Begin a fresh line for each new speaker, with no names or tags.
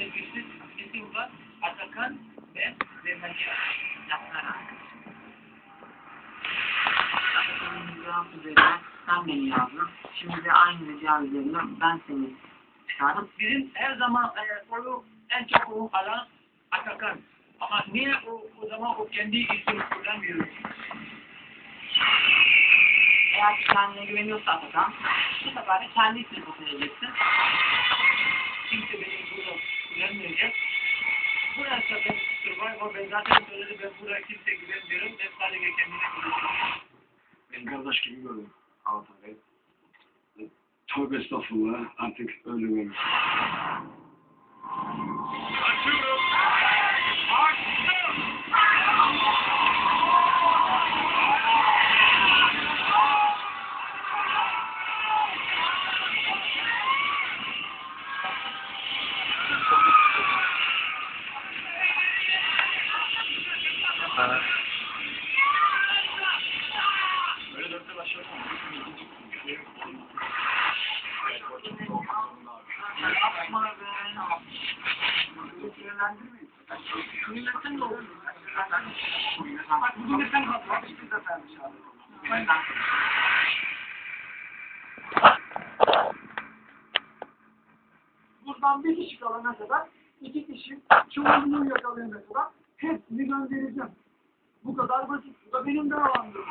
birisi isim var. Atakan ve Yaptılar.
Atakan'ın cevap sen beni yazdın. Şimdi de aynı cevap üzerine ben seni çıkardım.
Bizim her zaman e, soru en çok onu alan Atakan. Ama niye o, o zaman o kendi isim kullanmıyor?
Eğer kendine güveniyorsa Atakan, bu sefer de kendi ismini seçeceksin.
Kimse benim burada kullanmayacak. Burası ben Survivor ben zaten söyledim ben buraya kimse güvenmiyorum. Ben sadece kendine güveniyorum.
Beni kardeş gibi. Altan Bey. Tövbe estağfurullah. Artık öyle görüyorum.
Bak bugün de sen hatırlat. Hiçbir sefer dışarıda.
Buradan bir kişi kalana kadar iki kişi çoğunluğu yakalayana kadar hepsini göndereceğim. Bu kadar basit. Bu da benim davamdır.